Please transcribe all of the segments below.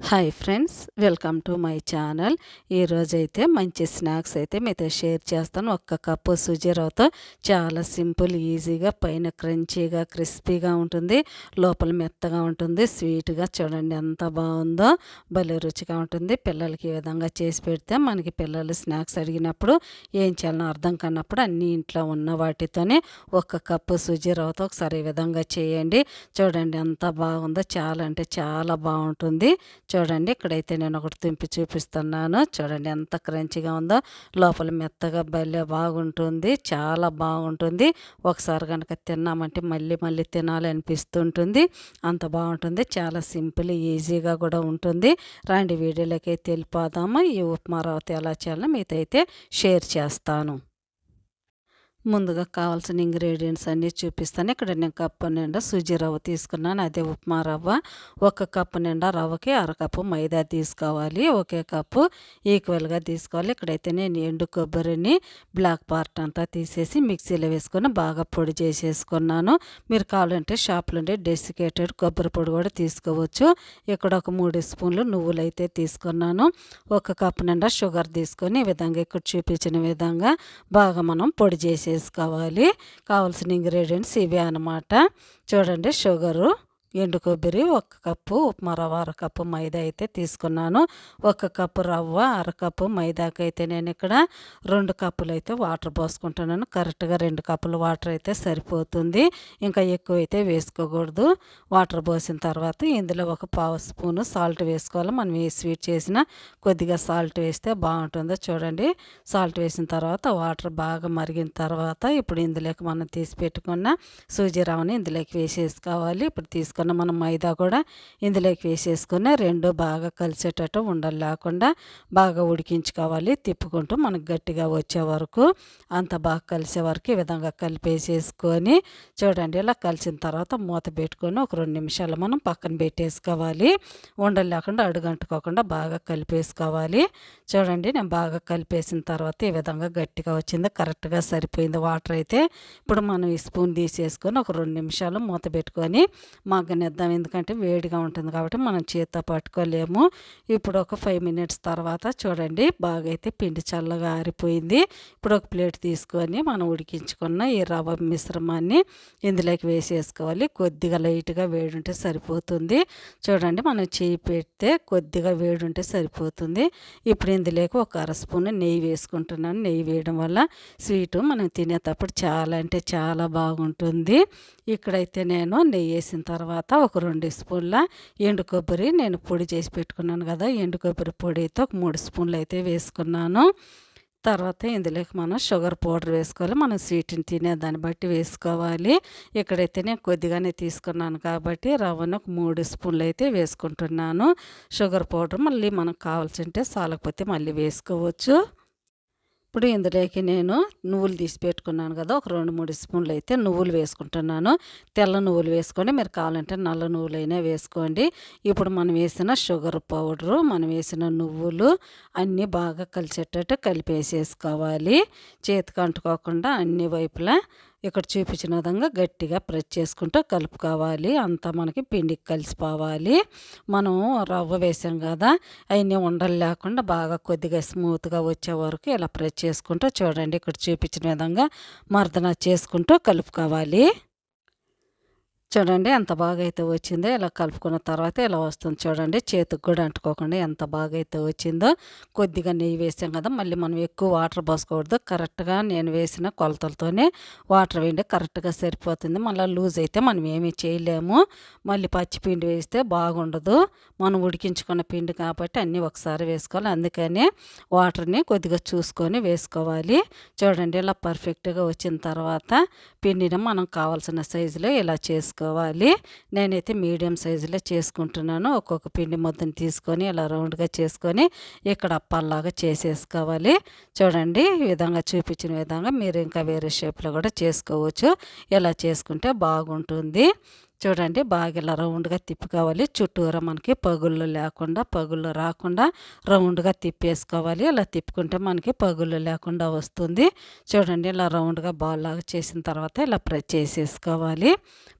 Hi friends welcome to my channel ఈరోజైతే మంచి snacks అయితే మీతో షేర్ చేస్తాను. ఒక్క కప్పు సుజీ రవ్వతో చాలా సింపుల్ ఈజీగా పైన క్రంచీగా క్రిస్పీగా ఉంటుంది. లోపల మెత్తగా ఉంటుంది. స్వీట్గా చూడండి ఎంత బాగుందో. భలే రుచిగా ఉంటుంది. పిల్లలకి ఈ విధంగా చేసి పెడితే మనకి పిల్లలు స్నాక్స్ అడిగినప్పుడు ఏం చేయాలనో అర్థం కానప్పుడు అన్ని ఇంట్లో ఉన్న వాటితోనే ఒక కప్పు సుజీ రవ్వతో ఒకసారి ఈ విధంగా చేయండి. చూడండి ఎంత బాగుందో. చాలా అంటే చాలా బాగుంటుంది. చూడండి ఇక్కడైతే నేను ఒకటి తుంపి చూపిస్తున్నాను. చూడండి ఎంత క్రంచిగా ఉందో. లోపల మెత్తగా భలే బాగుంటుంది. చాలా బాగుంటుంది. ఒకసారి కనుక తిన్నామంటే మళ్ళీ మళ్ళీ తినాలనిపిస్తుంటుంది. అంత బాగుంటుంది. చాలా సింపుల్ ఈజీగా కూడా ఉంటుంది. రాండి వీడియోలోకి అయితే వెళ్ళిపోదాము. ఈ ఉప్మా రవ్వతో ఎలా చేయాలో మీతో అయితే షేర్ చేస్తాను. ముందుగా కావాల్సిన ఇంగ్రీడియంట్స్ అన్నీ చూపిస్తాను. ఇక్కడ నేను కప్పు నిండా సుజీ రవ్వ తీసుకున్నాను. అదే ఉప్మా రవ్వ. ఒక కప్పు నిండా రవ్వకి అరకప్పు మైదా తీసుకోవాలి. ఒకే కప్పు ఈక్వల్గా తీసుకోవాలి. ఇక్కడైతే నేను ఎండు కొబ్బరిని బ్లాక్ పార్ట్ అంతా తీసేసి మిక్సీలో వేసుకొని బాగా పొడి చేసేసుకున్నాను. మీరు కావాలంటే షాప్లో ఉండే డెసికేటెడ్ కొబ్బరి పొడి కూడా తీసుకోవచ్చు. ఇక్కడ ఒక మూడు స్పూన్లు నువ్వులు అయితే తీసుకున్నాను. ఒక కప్పు నిండా షుగర్ తీసుకొని ఈ విధంగా ఇక్కడ చూపించిన విధంగా బాగా మనం పొడి చేసేసి వేసుకోవాలి. కావాల్సిన ఇంగ్రీడియంట్స్ ఇవే అనమాట చూడండి షుగరు ఎండు కొబ్బరి ఒక కప్పు ఉప్మా రవ్వ అరకప్పు మైదా అయితే తీసుకున్నాను. ఒక కప్పు రవ్వ అరకప్పు మైదాకి అయితే నేను ఇక్కడ రెండు కప్పులు అయితే వాటర్ పోసుకుంటున్నాను. కరెక్ట్గా రెండు కప్పులు వాటర్ అయితే సరిపోతుంది. ఇంకా ఎక్కువ అయితే వేసుకోకూడదు. వాటర్ పోసిన తర్వాత ఇందులో ఒక పావు స్పూను సాల్ట్ వేసుకోవాలి. మనం ఏ స్వీట్ చేసినా కొద్దిగా సాల్ట్ వేస్తే బాగుంటుందో చూడండి. సాల్ట్ వేసిన తర్వాత వాటర్ బాగా మరిగిన తర్వాత ఇప్పుడు ఇందులోకి మనం తీసి పెట్టుకున్న సూజీ రవ్వని ఇందులోకి వేసేసుకోవాలి. ఇప్పుడు తీసుకున్న తీసుకున్న మనం మైదా కూడా ఇందులోకి వేసేసుకుని రెండు బాగా కలిసేటట్టు ఉండలు లేకుండా బాగా ఉడికించుకోవాలి. తిప్పుకుంటూ మనకు గట్టిగా వచ్చే వరకు అంత బాగా కలిసే వరకు ఈ విధంగా కలిపేసేసుకొని చూడండి ఇలా కలిసిన తర్వాత మూత పెట్టుకొని ఒక రెండు నిమిషాలు మనం పక్కన పెట్టేసుకోవాలి. ఉండలు లేకుండా అడుగంటుకోకుండా బాగా కలిపేసుకోవాలి. చూడండి నేను బాగా కలిపేసిన తర్వాత ఈ విధంగా గట్టిగా వచ్చింది కరెక్ట్గా సరిపోయింది. వాటర్ అయితే ఇప్పుడు మనం ఈ స్పూన్ తీసేసుకొని ఒక రెండు నిమిషాలు మూత పెట్టుకొని మగ్గ మగ్గనిద్దాం ఎందుకంటే వేడిగా ఉంటుంది కాబట్టి మనం చేత్తో పట్టుకోలేము. ఇప్పుడు ఒక ఫైవ్ మినిట్స్ తర్వాత చూడండి బాగా అయితే పిండి చల్లగా ఆరిపోయింది. ఇప్పుడు ఒక ప్లేట్ తీసుకొని మనం ఉడికించుకున్న ఈ రవ్వ మిశ్రమాన్ని ఇందులోకి వేసేసుకోవాలి. కొద్దిగా లైట్గా వేడి ఉంటే సరిపోతుంది. చూడండి మనం చేయి పెడితే కొద్దిగా వేడి ఉంటే సరిపోతుంది. ఇప్పుడు ఇందులోకి ఒక అర స్పూన్ నెయ్యి వేసుకుంటున్నాను. నెయ్యి వేయడం వల్ల స్వీటు మనం తినేటప్పుడు చాలా అంటే చాలా బాగుంటుంది. ఇక్కడైతే నేను నెయ్యి వేసిన తర్వాత తర్వాత ఒక రెండు స్పూన్ల ఎండు కొబ్బరి నేను పొడి చేసి పెట్టుకున్నాను కదా ఎండు కొబ్బరి పొడి అయితే ఒక మూడు స్పూన్లు అయితే వేసుకున్నాను. తర్వాత ఇందులోకి మనం షుగర్ పౌడర్ వేసుకోవాలి. మనం స్వీట్ని తినే దాన్ని బట్టి వేసుకోవాలి. ఇక్కడైతే నేను కొద్దిగానే తీసుకున్నాను కాబట్టి రవ్వను ఒక మూడు స్పూన్లు అయితే వేసుకుంటున్నాను. షుగర్ పౌడర్ మళ్ళీ మనకు కావాల్సి ఉంటే సాలకపోతే మళ్ళీ వేసుకోవచ్చు. ఇప్పుడు ఇందులోకి నేను నువ్వులు తీసి పెట్టుకున్నాను కదా ఒక రెండు మూడు స్పూన్లు అయితే నువ్వులు వేసుకుంటున్నాను. తెల్ల నువ్వులు వేసుకొని మీరు కావాలంటే నల్ల నువ్వులైనా వేసుకోండి. ఇప్పుడు మనం వేసిన షుగర్ పౌడరు మనం వేసిన నువ్వులు అన్నీ బాగా కలిసేటట్టు కలిపేసేసుకోవాలి. చేతికి అంటుకోకుండా అన్ని వైపులా ఇక్కడ చూపించిన విధంగా గట్టిగా ప్రెస్ చేసుకుంటూ కలుపుకోవాలి అంతా మనకి పిండికి కలిసిపోవాలి. మనం రవ్వ వేసాం కదా అవన్నీ ఉండలు లేకుండా బాగా కొద్దిగా స్మూత్గా వచ్చే వరకు ఇలా ప్రెస్ చేసుకుంటూ చూడండి. ఇక్కడ చూపించిన విధంగా మర్దన చేసుకుంటూ కలుపుకోవాలి చూడండి ఎంత బాగా అయితే వచ్చిందో ఇలా కలుపుకున్న తర్వాత ఇలా వస్తుంది చూడండి. చేతికి కూడా అంటుకోకుండా ఎంత బాగా అయితే వచ్చిందో కొద్దిగా నెయ్యి వేసాం కదా మళ్ళీ మనం ఎక్కువ వాటర్ పోసుకోకూడదు. కరెక్ట్గా నేను వేసిన కొలతలతోనే వాటర్ వేయండి కరెక్ట్గా సరిపోతుంది. మళ్ళీ లూజ్ అయితే మనం ఏమీ చేయలేము. మళ్ళీ పచ్చి పిండి వేస్తే బాగుండదు. మనం ఉడికించుకున్న పిండి కాబట్టి అన్నీ ఒకసారి వేసుకోవాలి. అందుకని వాటర్ని కొద్దిగా చూసుకొని వేసుకోవాలి. చూడండి ఇలా పర్ఫెక్ట్గా వచ్చిన తర్వాత పిండిని మనం కావాల్సిన సైజులో ఇలా చేసుకోవాలి చేసుకోవాలి నేనైతే మీడియం సైజులో చేసుకుంటున్నాను. ఒక్కొక్క పిండి ముద్దను తీసుకొని ఇలా రౌండ్గా చేసుకొని ఇక్కడ అప్పాల్లాగా చేసేసుకోవాలి. చూడండి ఈ విధంగా చూపించిన విధంగా మీరు ఇంకా వేరే షేప్లో కూడా చేసుకోవచ్చు. ఇలా చేసుకుంటే బాగుంటుంది. చూడండి బాగా ఇలా రౌండ్గా తిప్పుకోవాలి. చుట్టూరా మనకి పగుళ్ళు లేకుండా పగుళ్ళు రాకుండా రౌండ్గా తిప్పేసుకోవాలి. ఇలా తిప్పుకుంటే మనకి పగుళ్ళు లేకుండా వస్తుంది. చూడండి ఇలా రౌండ్గా బాల్ లాగా చేసిన తర్వాత ఇలా ప్రెస్ చేసేసుకోవాలి.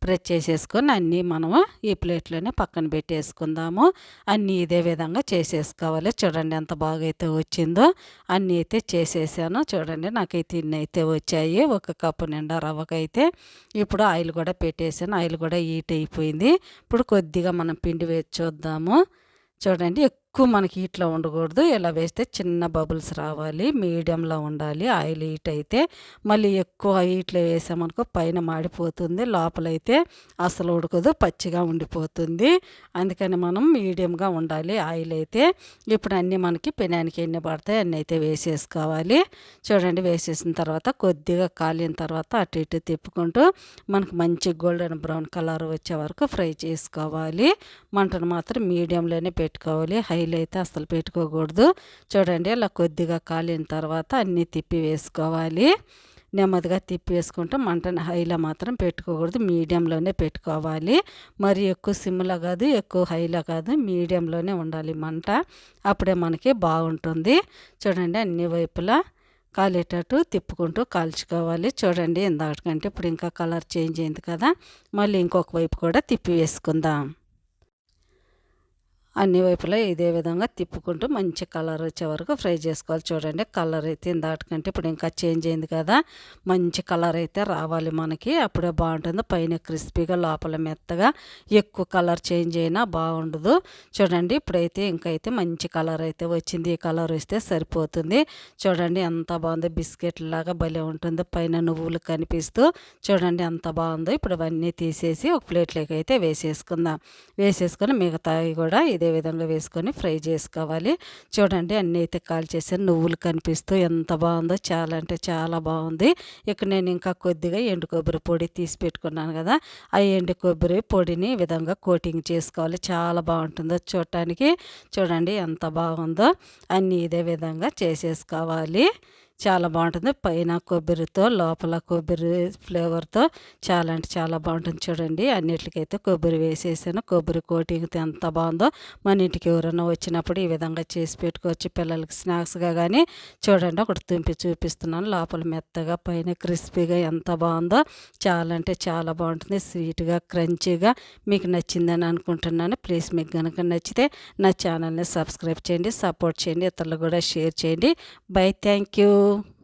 ప్రెస్ చేసేసుకొని అన్నీ మనము ఈ ప్లేట్లోనే పక్కన పెట్టేసుకుందాము. అన్నీ ఇదే విధంగా చేసేసుకోవాలి. చూడండి ఎంత బాగా అయితే వచ్చిందో అన్నీ అయితే చేసేసాను. చూడండి నాకైతే ఇన్ని అయితే వచ్చాయి. ఒక కప్పు నిండా రవ్వకైతే. ఇప్పుడు ఆయిల్ కూడా పెట్టేసాను. ఆయిల్ కూడా హీట్ అయిపోయింది. ఇప్పుడు కొద్దిగా మనం పిండి వేసి చూద్దాము చూడండి ఎక్కువ మనకి హీట్లో ఉండకూడదు. ఇలా వేస్తే చిన్న బబుల్స్ రావాలి మీడియంలో ఉండాలి. ఆయిల్ హీట్ అయితే మళ్ళీ ఎక్కువ హీట్లో వేసామనుకో పైన మాడిపోతుంది. లోపలైతే అసలు ఉడకదు పచ్చిగా ఉండిపోతుంది. అందుకని మనం మీడియంగా ఉండాలి. ఆయిల్ అయితే ఇప్పుడు అన్నీ మనకి పెనానికి ఎన్ని పడతాయి అన్నీ అయితే వేసేసుకోవాలి. చూడండి వేసేసిన తర్వాత కొద్దిగా కాలిన తర్వాత అటు ఇటు తిప్పుకుంటూ మనకు మంచి గోల్డెన్ బ్రౌన్ కలర్ వచ్చే వరకు ఫ్రై చేసుకోవాలి. మంటను మాత్రం మీడియంలోనే పెట్టుకోవాలి. హై ఆయిల్ అయితే అసలు పెట్టుకోకూడదు. చూడండి అలా కొద్దిగా కాలిన తర్వాత అన్నీ తిప్పి వేసుకోవాలి. నెమ్మదిగా తిప్పి వేసుకుంటే మంటను హైలో మాత్రం పెట్టుకోకూడదు. మీడియంలోనే పెట్టుకోవాలి. మరి ఎక్కువ సిమ్లో కాదు ఎక్కువ హైలో కాదు మీడియంలోనే ఉండాలి మంట. అప్పుడే మనకి బాగుంటుంది. చూడండి అన్ని వైపులా కాలేటట్టు తిప్పుకుంటూ కాల్చుకోవాలి. చూడండి ఇందాకంటే ఇప్పుడు ఇంకా కలర్ చేంజ్ అయింది కదా. మళ్ళీ ఇంకొక వైపు కూడా తిప్పి వేసుకుందాం. అన్ని వైపులా ఇదే విధంగా తిప్పుకుంటూ మంచి కలర్ వచ్చే వరకు ఫ్రై చేసుకోవాలి. చూడండి కలర్ అయితే ఇందాటికంటే ఇప్పుడు ఇంకా చేంజ్ అయింది కదా. మంచి కలర్ అయితే రావాలి మనకి. అప్పుడే బాగుంటుంది. పైన క్రిస్పీగా లోపల మెత్తగా ఎక్కువ కలర్ చేంజ్ అయినా బాగుండదు. చూడండి ఇప్పుడైతే ఇంకైతే మంచి కలర్ అయితే వచ్చింది. ఈ కలర్ వస్తే సరిపోతుంది. చూడండి ఎంత బాగుందో బిస్కెట్ లాగా భలే ఉంటుంది. పైన నువ్వులు కనిపిస్తూ చూడండి ఎంత బాగుందో. ఇప్పుడు అవన్నీ తీసేసి ఒక ప్లేట్లోకి అయితే వేసేసుకుందాం. వేసేసుకొని మిగతావి కూడా ఇదే అదే విధంగా వేసుకొని ఫ్రై చేసుకోవాలి. చూడండి అన్నీ అయితే కాల్ చేశాను నువ్వులు కనిపిస్తూ ఎంత బాగుందో చాలా అంటే చాలా బాగుంది. ఇక్కడ నేను ఇంకా కొద్దిగా ఎండు కొబ్బరి పొడి తీసి పెట్టుకున్నాను కదా ఆ ఎండు కొబ్బరి పొడిని ఈ విధంగా కోటింగ్ చేసుకోవాలి. చాలా బాగుంటుందో చూడటానికి. చూడండి ఎంత బాగుందో. అన్నీ ఇదే విధంగా చేసేసుకోవాలి. చాలా బాగుంటుంది. పైన కొబ్బరితో లోపల కొబ్బరి ఫ్లేవర్తో చాలా అంటే చాలా బాగుంటుంది చూడండి. అన్నిటికైతే కొబ్బరి వేసేసాను. కొబ్బరి కోటింగ్తో ఎంత బాగుందో మన ఇంటికి ఎవరైనా వచ్చినప్పుడు ఈ విధంగా చేసి పెట్టుకోవచ్చు. పిల్లలకి స్నాక్స్గా కానీ చూడండి ఒకటి తుంపి చూపిస్తున్నాను. లోపల మెత్తగా పైన క్రిస్పీగా ఎంత బాగుందో చాలా అంటే చాలా బాగుంటుంది. స్వీట్గా క్రంచీగా మీకు నచ్చిందని అనుకుంటున్నాను. ప్లీజ్ మీకు కనుక నచ్చితే నా ఛానల్ని సబ్స్క్రైబ్ చేయండి సపోర్ట్ చేయండి ఇతరులు కూడా షేర్ చేయండి. Bye thank you. itu